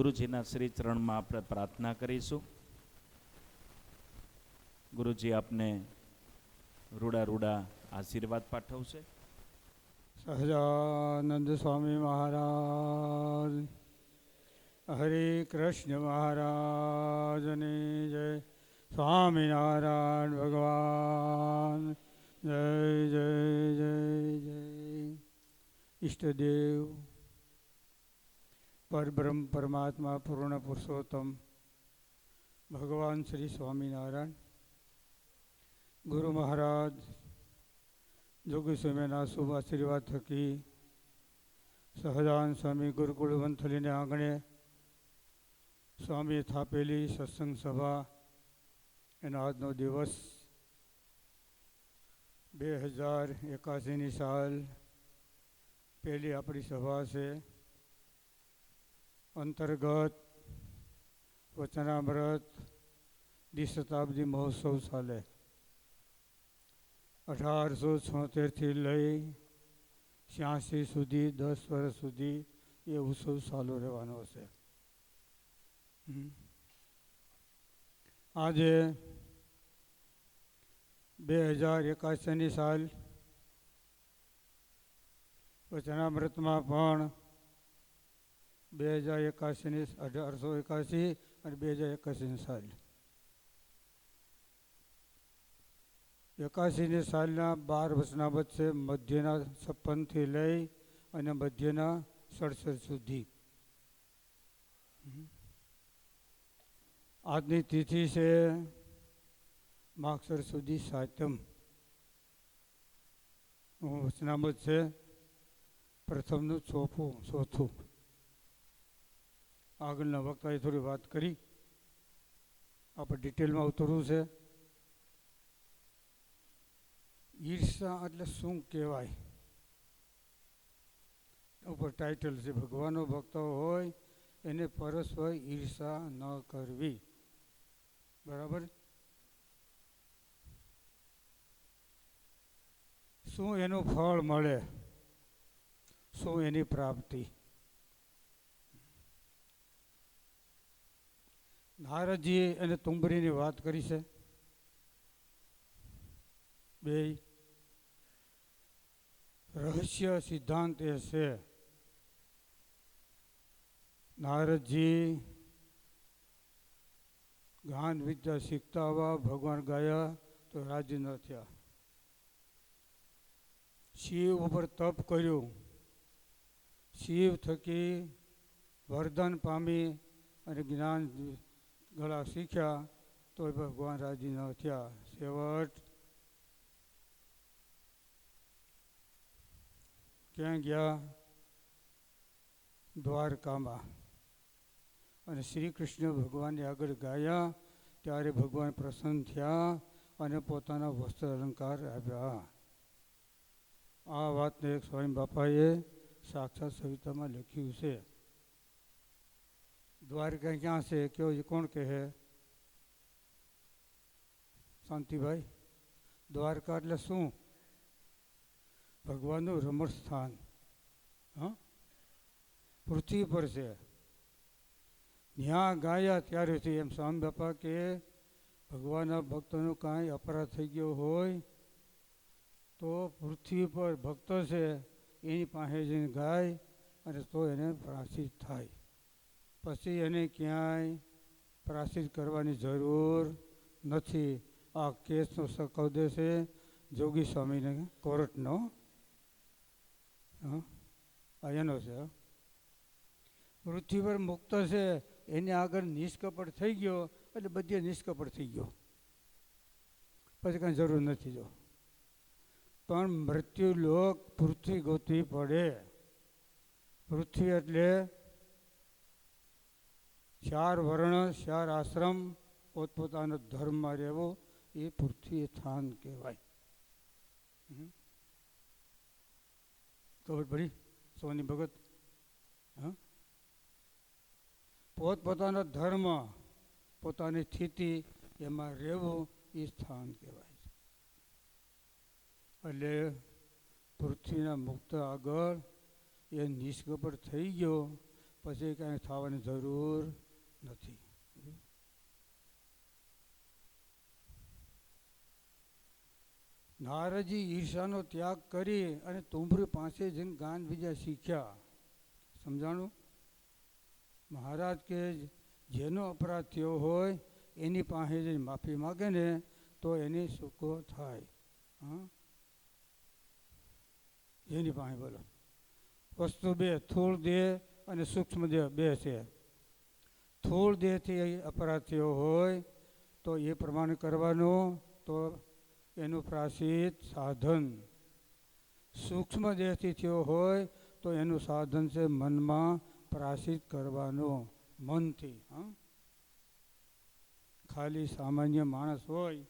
ગુરુજીના શ્રી ચરણમાં આપણે પ્રાર્થના કરીશું. ગુરુજી આપને રૂડા રૂડા આશીર્વાદ પાઠવશે. સહજાનંદ સ્વામી મહારાજ, હરે કૃષ્ણ મહારાજની જય સ્વામિનારાયણ ભગવાન. જય જય જય જય. ઈષ્ટદેવ. પરબ્રહ્મ પરમાત્મા પૂર્ણ પુરુષોત્તમ. ભગવાન શ્રી સ્વામિનારાયણ. ગુરુ મહારાજ જોગીસ્વામીના શુભ આશીર્વાદ થકી સહજાન સ્વામી ગુરુકુળ વંથલીને આંગણે સ્વામીએ થાપેલી સત્સંગ સભા એનો આજનો દિવસ બે હજાર એકાસીની સાલ પહેલી આપણી સભા છે. અંતર્ગત વચનામૃત દ્વિશતાબ્દી મહોત્સવ ચાલે અઢારસો છોતેરથી લઈ છ્યાસી સુધી, દસ વર્ષ સુધી એ ઉત્સવ ચાલુ રહેવાનો છે. આજે બે હજાર એકાસીની સાલ વચનામૃતમાં પણ બે હજાર એકાસીની અઢારસો એકાસી અને બે હજાર એકાસીની સાલ. એકાસીની સાલના બાર વર્ષના છે મધ્યના છપ્પનથી લઈ અને મધ્યના સડસઠ સુધી. આજની તિથિ છે માગસર સુધી સાતમ. વચનામત છે પ્રથમનું ચોથું ચોથું. આગળના વક્તાએ થોડી વાત કરી. આપણે ડિટેલમાં ઉતરવું છે. ઈર્ષા એટલે શું કહેવાય? ઉપર ટાઇટલ છે, ભગવાનનો ભક્તો હોય, એને પરસ્પર ઈર્ષા ન કરવી. બરાબર? શું એનું ફળ મળે? શું એની પ્રાપ્તિ? નારદજીએ એને તુંબરીની વાત કરી છે. બે, રહસ્ય સિદ્ધાંત એ છે. નારદજી જ્ઞાન વિદ્યા શીખતા આવવા ભગવાન ગયા તો રાજી ન થયા. શિવ ઉપર તપ કર્યું. શિવ થકી વરદાન પામી અને જ્ઞાન ગળા શીખ્યા તો ભગવાન રાજી ન થયા છેવટ ક્યાં ગયા દ્વારકામાં અને શ્રી કૃષ્ણ ભગવાનને આગળ ગાયા, ત્યારે ભગવાન પ્રસન્ન થયા અને પોતાના વસ્ત્ર અલંકાર આપ્યા. આ વાતને એક સ્વામી બાપાએ સાક્ષાત સવિતામાં લખ્યું છે. દ્વારકા ક્યાં છે? કયો એ કોણ કહે? શાંતિભાઈ? દ્વારકા એટલે શું? ભગવાનનું રમણ સ્થાન હા? પૃથ્વી પર છે. ત્યાં ગાયા ત્યારેથી એમ સ્વામી બાપા કે ભગવાનના ભક્તોનો કાંઈ અપરાધ થઈ ગયો હોય તો પૃથ્વી પર ભક્તો છે, એની પાસે જઈને ગાય અને તો એને પ્રાસિત થાય. પછી એને ક્યાંય પ્રાસિત કરવાની જરૂર નથી. આ કેસનો સકવદે છે જોગી સ્વામીને કોર્ટનો. એનો છે. પૃથ્વી પર મુક્ત છે, એને આગળ નિષ્કપટ થઈ ગયો, એટલે બધે નિષ્કપટ થઈ ગયો. પછી કાંઈ જરૂર નથી, જો. પણ મૃત્યુ લોક પૃથ્વી ગોતવી પડે. પૃથ્વી એટલે ચાર વર્ણ, ચાર આશ્રમ, પોતપોતાનો ધર્મમાં રહેવો એ પૃથ્વી સ્થાન કહેવાય. ખબર પડી સોની ભગત. પોતપોતાનો ધર્મ, પોતાની સ્થિતિ એમાં રહેવું એ સ્થાન કહેવાય છે. એટલે પૃથ્વીના મુક્ત આગળ એ નિષ્કપટ થઈ ગયો, પછી કાંઈ થવાની જરૂર નથી. નારજી ઈર્ષાનો ત્યાગ કરી અને તુંભરી પાસે જઈને ગાન બીજા શીખ્યા. સમજાણું? મહારાજ કે જેનો અપરાધ થયો હોય, એની પાસે જઈને માફી માગે ને, તો એની સુકો થાય. હા? એની પાસે બોલો. વસ્તુ બે થૂળ દેહ અને સૂક્ષ્મ દેહ બે છે. સ્થૂળ દેહથી અપરાધ થયો હોય, તો એ પ્રમાણે કરવાનો, તો એનું પ્રાસિત સાધન. સૂક્ષ્મ દેહથી થયો હોય, તો એનું સાધન છે મનમાં પ્રાસિત કરવાનો, મનથી, હા. ખાલી સામાન્ય માણસ હોય,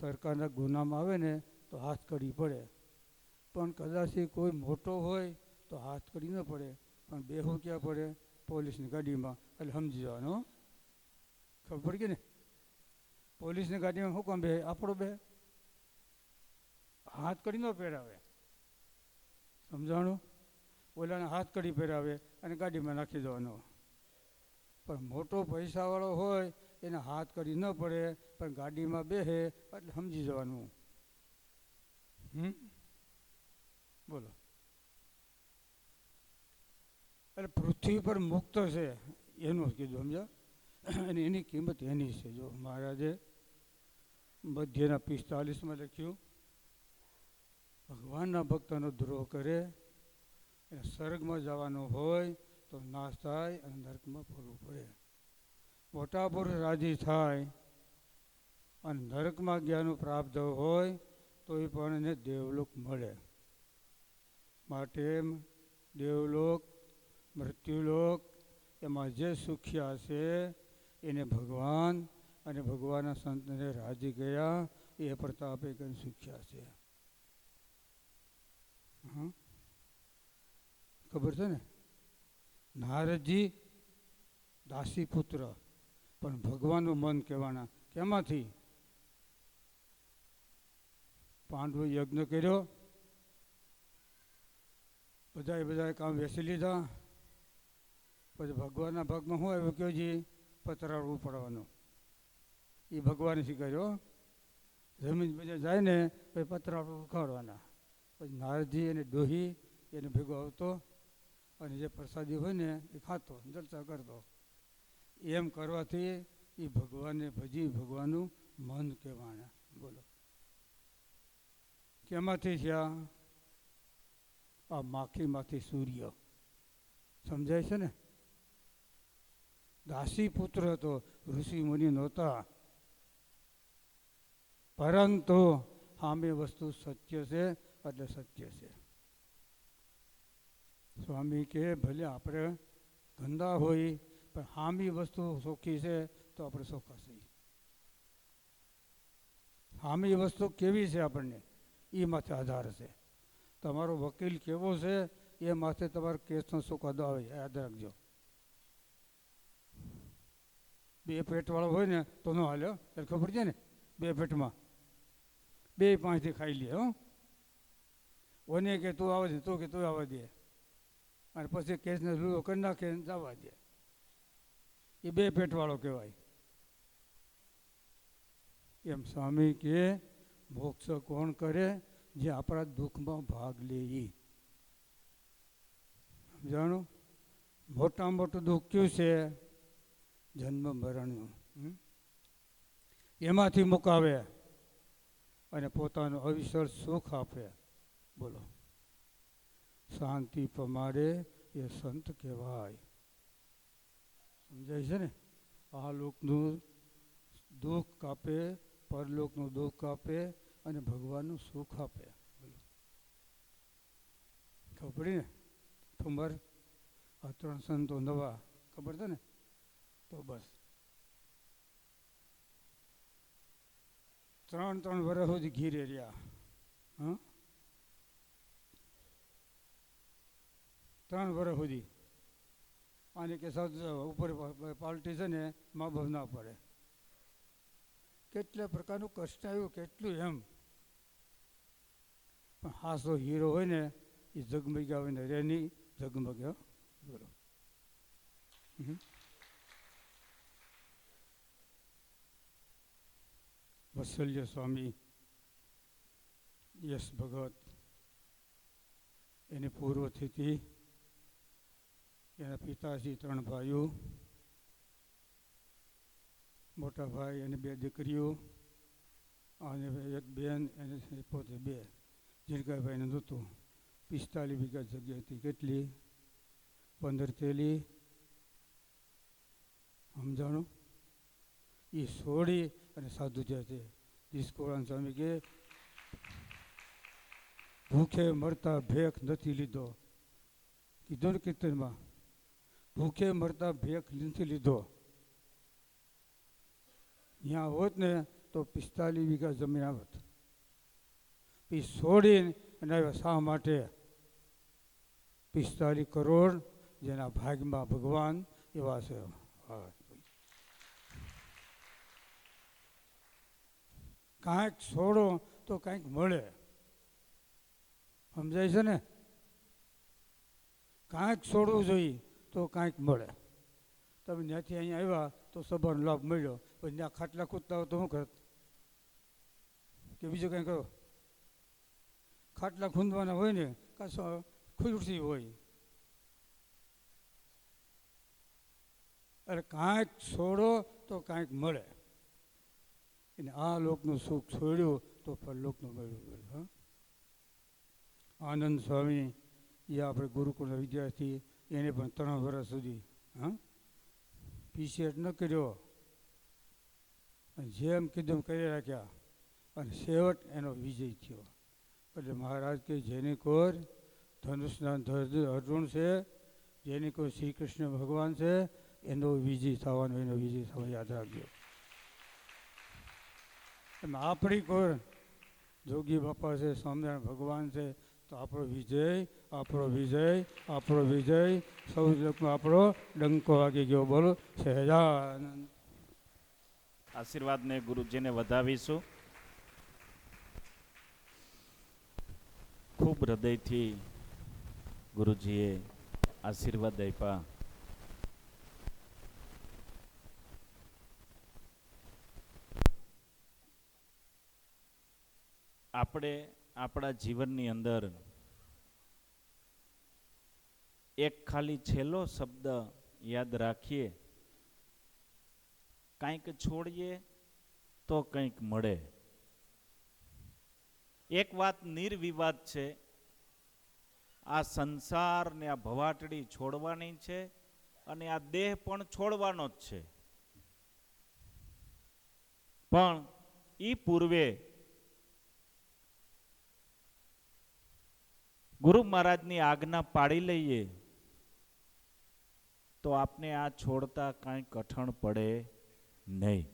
સરકારના ગુનામાં આવે ને, તો હાથ કડી પડે. પણ કદાચ કોઈ મોટો હોય, તો હાથ કડી ન પડે. પણ બેહું ક્યાં પડે? પોલીસની ગાડીમાં એટલે સમજી જવાનું ખબર પડી ગઈ ને? પોલીસની ગાડીમાં શું કામ બે? આપણો બે? હાથ કરી ન પહેરાવે. સમજાણું? ઓલાને હાથ કરી પહેરાવે અને ગાડીમાં નાખી દેવાનો. પણ મોટો પૈસાવાળો હોય, એને હાથ કરી ન પડે, પણ ગાડીમાં બેહે એટલે સમજી જવાનું. હમ? બોલો. એટલે પૃથ્વી પર મુક્ત છે, એનું કીધું સમજા અને એની કિંમત એની છે, જો મહારાજે મધ્યના પિસ્તાલીસમાં લખ્યું, ભગવાનના ભક્તનો દ્રોહ કરે એને સ્વર્ગમાં જવાનું હોય તો નાશ થાય અને નર્કમાં ફરવું પડે. મોટા રાજી થાય અને નર્કમાં જ્ઞાનનું પ્રાપ્ત હોય તો એ પણ એને દેવલોક મળે. માટે દેવલોક મૃત્યુલોક એમાં જે સુખ્યા છે એને ભગવાન અને ભગવાનના સંતને રાજી ગયા એ પ્રતાપે કંઈ સુખ્યા છે ખબર છે ને? નારદજી દાસી પુત્ર પણ ભગવાનનું મન કહેવાના. કેમાંથી? પાંડવો યજ્ઞ કર્યો. બધાએ બધાએ કામ વેચી લીધા. પછી ભગવાનના ભાગમાં શું આવ્યું? કહ્યું છે પતરાળવું પડવાનું એ ભગવાને શીખ્યો જમીન બધા જાય ને પછી પતરાળું ઉખાડવાના. પછી નારજી એને ડોહી એને ભેગો આવતો અને જે પ્રસાદી હોય ને એ ખાતો, જલસા કરતો. એમ કરવાથી એ ભગવાનને ભજી ભગવાનનું મન કહેવાના બોલો. કેમાંથી થયા? આ માખીમાંથી સૂર્ય. સમજાય છે ને? દાસી પુત્ર હતો ઋષિ મુનિ નહોતા. પરંતુ સામે વસ્તુ સત્ય છે એટલે સત્ય છે. સ્વામી કે ભલે આપણે ગંદા હોય, પણ હામી વસ્તુ સોખી છે તો આપણે સોખા હામી વસ્તુ કેવી છે આપણને? એ માથે આધાર છે. તમારો વકીલ કેવો છે, એ માથે તમારો કેસનો સુકાદો આવે યાદ રાખજો. બે પેટવાળો હોય ને તો ન હાલ્યો એટલે ખબર છે ને? બે પેટમાં. બે પાંચથી ખાઈ લે ઓને કે તું આવે તું કે તું આવવા દે. અને પછી કેસને લૂલો કરી નાખે જવા દે. એ બે પેટવાળો કહેવાય. એમ સ્વામી કે મોક્ષ કોણ કરે જે આપણા દુઃખમાં ભાગ લે સમજાણું? મોટામાં મોટું દુઃખ કયું છે? જન્મ મરણનું એમાંથી મુકાવે અને પોતાનું અવિસર સુખ આપે. બોલો. શાંતિ પમાડે એ સંત કહેવાય. સમજાય છે ને? આ લોકનું દુઃખ કાપે, પરલોકનું દુઃખ કાપે અને ભગવાનનું સુખ આપે. ખબર પડી ને? ઠુંબર આ ત્રણ સંતો નવા. ખબર છે ને? તો બસ. ત્રણ ત્રણ વર્ષ સુધી ઘીરે રહ્યા. હં? ત્રણ વર્ષ સુધી. અને કે ઉપર પાલટી છે ને, મા બાપ ના પડે. કેટલા પ્રકારનું કષ્ટ આવ્યું, કેટલું એમ. પણ હાસો હીરો હોય ને, એ ઝગમગ્યા હોય ને રે નહીં ઝગમગ્યો બરોબર. હમ. વત્સલ્ય સ્વામી યશ ભગત એની પૂર્વ એના પિતાશ્રી ત્રણ ભાઈઓ મોટા ભાઈ અને બે દીકરીઓ અને એક બેન અને પોતે બે જીરકાભાઈને નહોતું પિસ્તાલીસ વીઘા જગ્યા હતી કેટલી પંદર તેલી સમજાણું એ છોડી અને સાધુ થયા છે સ્વામી કે ભૂખે મરતા ભેખ નથી લીધો. કીધો ને કીર્તનમાં ભૂખે મરતા ભેખ નથી લીધો. અહીંયા હોત ને તો પિસ્તાલીસ વીઘા જમીન આવત. પી છોડીને અને આવ્યા માટે? પિસ્તાલીસ કરોડ જેના ભાગમાં ભગવાન એવા છે. હા. કાંઈક છોડો તો કાંઈક મળે. સમજાય છે ને? કાંઈક છોડવું જોઈએ તો કાંઈક મળે. તમે ત્યાંથી અહીંયા આવ્યા તો સભાનો લાભ મળ્યો. પછી ત્યાં ખાટલા કૂદતા હો તો શું કરત કે બીજું કંઈ કરો? ખાટલા ખૂંદવાના હોય ને, કાં ખુરશી હોય? અરે કાંઈક છોડો તો કાંઈક મળે. અને આ લોકનું સુખ છોડ્યું તો પરલોકનું મળ્યું હા? આનંદ સ્વામી, એ આપણે ગુરુકુળના વિદ્યાર્થી, એને પણ ત્રણ વર્ષ સુધી, હા? પીસીએટ ન કર્યો. અને જેમ કીધું કરી રાખ્યા. અને છેવટ એનો વિજય થયો. એટલે મહારાજ કે, જેની કોર ધનુષના અર્જુન છે, જેની કોઈ શ્રી કૃષ્ણ ભગવાન છે, એનો વિજય થવાનો, એનો વિજય થવાનો યાદ રાખજો. એમ આપણી કોર જોગી બાપા છે, સ્વામિનારાયણ ભગવાન છે, તો આપણો વિજય આપણો વિજય આપણો વિજય. સૌ લોકમાં આપણો ડંકો વાગી ગયો. બોલો, સહેજાનંદ. આશીર્વાદને ગુરુજીને વધાવીશું. ખૂબ હૃદયથી ગુરુજીએ આશીર્વાદ આપ્યા. આપણે આપણા જીવનની અંદર એક ખાલી છેલ્લો શબ્દ યાદ રાખીએ. કંઈક છોડીએ તો કંઈક મળે. એક વાત નિર્વિવાદ છે. આ સંસાર ને આ ભવાટડી છોડવાની છે અને આ દેહ પણ છોડવાનો જ છે. પણ એ પૂર્વે ગુરુ મહારાજની આજ્ઞા પાડી લઈએ, તો આપને આ છોડતા કાંઈ કઠણ પડે નહીં.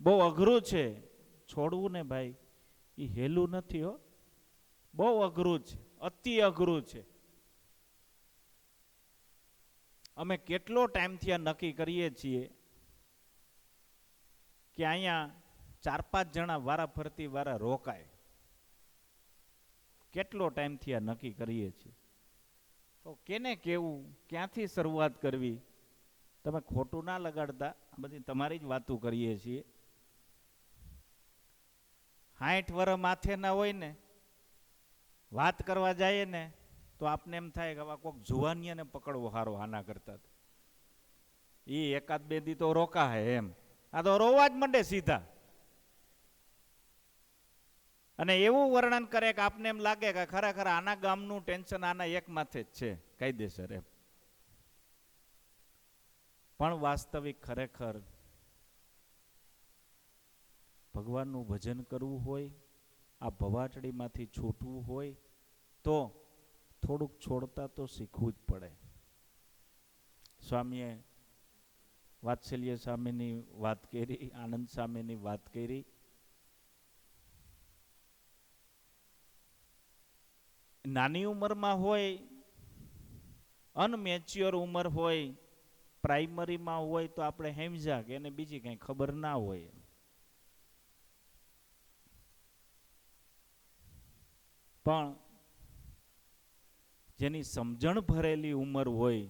બહુ અઘરું છે છોડવું ને ભાઈ એ હેલું નથી હો. બહુ અઘરું છે, અતિ અઘરું છે. અમે કેટલો ટાઈમથી આ નક્કી કરીએ છીએ કે અહીંયા ચાર પાંચ જણા વારા ફરતી વારા રોકાય. કેટલો ટાઈમથી આ નક્કી કરીએ છીએ? તો કેને કેવું? ક્યાંથી શરૂઆત કરવી? તમે ખોટું ના લગાડતા, આ બધી તમારી જ વાતો કરીએ છીએ. સાઠ વર માથે ના હોય ને, વાત કરવા જઈએ ને, તો આપને એમ થાય કે આવા કોઈક જુવાનિયાને પકડવો હારો આના કરતા એ એકાદ બે દી તો રોકા હે એમ. આ તો રોવા જ મંડે સીધા. અને એવું વર્ણન કરે કે આપને એમ લાગે કે ખરેખર આના ગામનું ટેન્શન આના એક માથે જ છે. કાયદેસર એમ. પણ વાસ્તવિક ખરેખર ભગવાનનું ભજન કરવું હોય, આ ભવાટડીમાંથી છૂટવું હોય, તો થોડુંક છોડતા તો શીખવું જ પડે. સ્વામીએ વાત્સલ્ય સ્વામીની વાત કરી, આનંદ સ્વામીની વાત કરી નાની ઉંમરમાં હોય અનમેચ્યોર ઉંમર હોય પ્રાઇમરીમાં હોય તો આપણે હેમઝા કે એને બીજી કંઈ ખબર ના હોય. પણ જેની સમજણ ભરેલી ઉંમર હોય,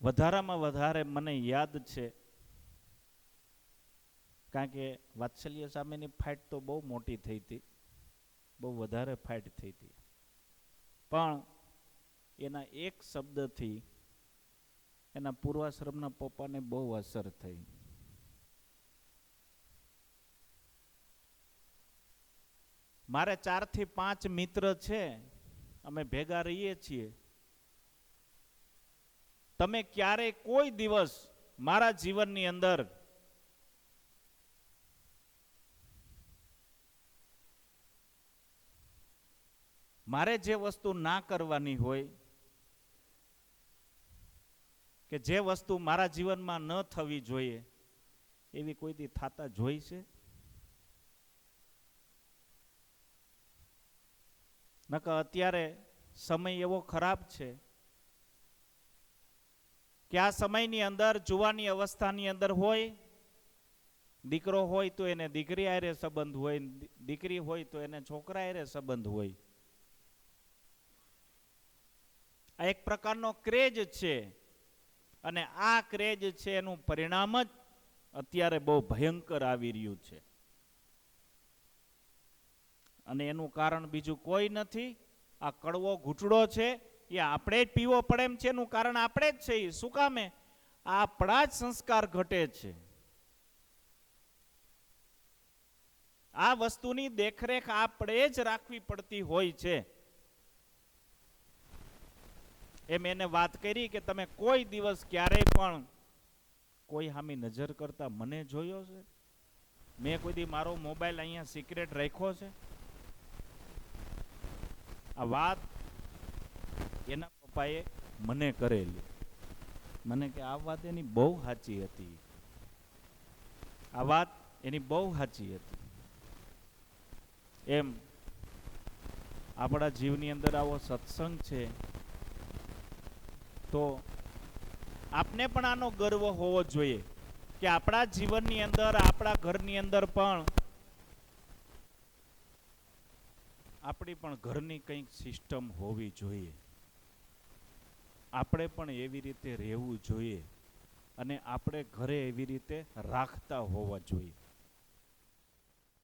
વધારામાં વધારે મને યાદ છે કારણ કે વાત્સલ્ય સામેની ફાઇટ તો બહુ મોટી થઈ હતી. બહુ વધારે ફાઇટ થઈ હતી. પણ એના એક શબ્દથી એના પૂર્વાશ્રમના પપ્પાને બહુ અસર થઈ. મારે ચારથી પાંચ મિત્ર છે. અમે ભેગા રહીએ છીએ. તમે ક્યારે કોઈ દિવસ મારા જીવનની અંદર મારે જે વસ્તુ ના કરવાની હોય કે જે વસ્તુ મારા જીવનમાં ન થવી જોઈએ, એવી કોઈથી થતા જોઈ છે? નકર અત્યારે સમય એવો ખરાબ છે કે આ સમયની અંદર, જુવાની અવસ્થાની અંદર હોય, દીકરો હોય તો એને દીકરી આરે સંબંધ હોય દીકરી હોય તો એને છોકરા આરે સંબંધ હોય. આ એક પ્રકારનો ક્રેજ છે. અને આ ક્રેજ છે એનું પરિણામ જ અત્યારે બહુ ભયંકર આવી રહ્યું છે. અને એનું કારણ બીજું કોઈ નથી. આ કડવો ઘૂંટડો છે. એ આપણે જ પીવો પડે એમ છે. એનું કારણ આપણે જ છે. એ શું કામે? આપણા જ સંસ્કાર ઘટે છે. આ વસ્તુની દેખરેખ આપણે જ રાખવી પડતી હોય છે. એમ એને વાત કરી કે તમે કોઈ દિવસ ક્યારેય પણ કોઈ હામી નજર કરતા મને જોયો છે? મેં કોઈ દી મારો મોબાઈલ અહીંયા સિક્રેટ રાખ્યો છે? આ વાત એના પપ્પાએ મને કરેલી. મને કે આ વાત એની બહુ સાચી હતી. આ વાત એની બહુ સાચી હતી. એમ આપણા જીવની અંદર આવો સત્સંગ છે. તો આપને પણ આનો ગર્વ હોવો જોઈએ કે આપણા જીવનની અંદર, આપણા ઘરની અંદર પણ આપણી પણ ઘરની કંઈક સિસ્ટમ હોવી જોઈએ. આપણે પણ એવી રીતે રહેવું જોઈએ અને આપણે ઘરે એવી રીતે રાખતા હોવા જોઈએ.